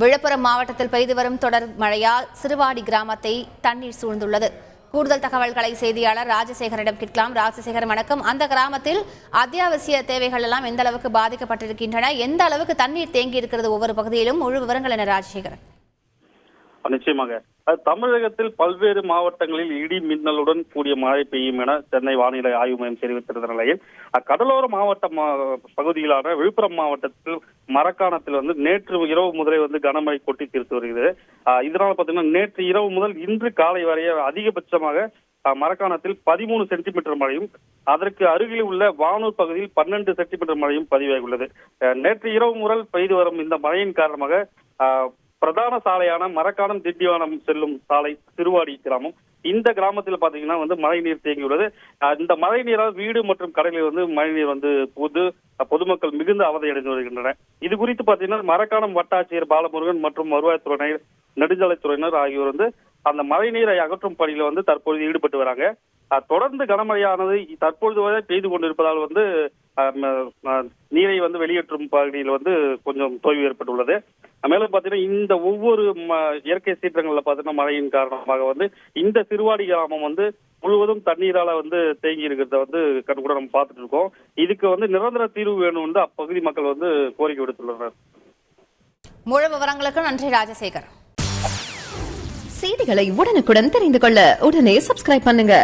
விழுப்புரம் மாவட்டத்தில் பெய்து வரும் தொடர் மழையால் சிறுவாடி கிராமத்தை தண்ணீர் சூழ்ந்துள்ளது. கூடுதல் தகவல்களை செய்தியாளர் ராஜசேகரிடம் கேட்கலாம். ராஜசேகர் வணக்கம். அந்த கிராமத்தில் அத்தியாவசிய தேவைகள் எல்லாம் எந்த அளவுக்கு பாதிக்கப்பட்டிருக்கின்றன? எந்த அளவுக்கு தண்ணீர் தேங்கி இருக்கிறது? ஒவ்வொரு பகுதியிலும் முழு விவரங்கள் என ராஜசேகரன். நிச்சயமாக. தமிழகத்தில் பல்வேறு மாவட்டங்களில் இடி மின்னலுடன் கூடிய மழை பெய்யும் என சென்னை வானிலை ஆய்வு மையம் தெரிவித்திருந்த நிலையில் அக்கடலோர மாவட்ட மா- பகுதியிலான விழுப்புரம் மாவட்டத்தில் மரக்காணத்தில் வந்து நேற்று இரவு முதலே வந்து கனமழை கொட்டி தீர்த்து வருகிறது. இதனால பாத்தீங்கன்னா நேற்று இரவு முதல் இன்று காலை வரைய அதிகபட்சமாக மரக்காணத்தில் பதிமூணு சென்டிமீட்டர் மழையும் அதற்கு அருகில் உள்ள வானூர் பகுதியில் பன்னெண்டு சென்டிமீட்டர் மழையும் பதிவாகியுள்ளது. நேற்று இரவு முதல் பெய்து வரும் இந்த மழையின் காரணமாக பிரதான சாலையான மரக்காணம் திண்டிவனம் செல்லும் சாலை திருவாடி கிராமம். இந்த கிராமத்தில் பாத்தீங்கன்னா வந்து மழை நீர் தேங்கியுள்ளது இந்த மழை நீரால் வீடு மற்றும் கடைகளில் வந்து மழை நீர் வந்து புது பொதுமக்கள் மிகுந்த அவதியடைந்து வருகின்றனர். இது குறித்து பாத்தீங்கன்னா மரக்காணம் வட்டாட்சியர் பாலமுருகன் மற்றும் வருவாய்த்துறையினர் நெடுஞ்சாலைத்துறையினர் ஆகியோர் வந்து அந்த மழை நீரை அகற்றும் பணியில வந்து தற்பொழுது ஈடுபட்டு வராங்க. தொடர்ந்து கனமழையானது தற்பொழுது வரை பெய்து கொண்டிருப்பதால் வந்து நீரை வந்து வெளியேற்றும் பகுதியில் வந்து கொஞ்சம் தொய்வு ஏற்பட்டுள்ளது. மேலும் பாத்தீங்கன்னா இந்த ஒவ்வொரு இயற்கை சீற்றங்கள்ல பாத்தீங்கன்னா மழையின் காரணமாக வந்து இந்த சிறுவாடி கிராமம் வந்து முழுவதும் தண்ணீரால வந்து தேங்கி இருக்கிறத வந்து கண்கூட நம்ம பார்த்துட்டு இருக்கோம். இதுக்கு வந்து நிரந்தர தீர்வு வேணும் வந்து அப்பகுதி மக்கள் வந்து கோரிக்கை விடுத்துள்ளனர். முழு விவரங்களுக்கு நன்றி ராஜசேகர். செய்திகளை உடனுக்குடன் தெரிந்து கொள்ள உடனே சப்ஸ்கிரைப் பண்ணுங்க.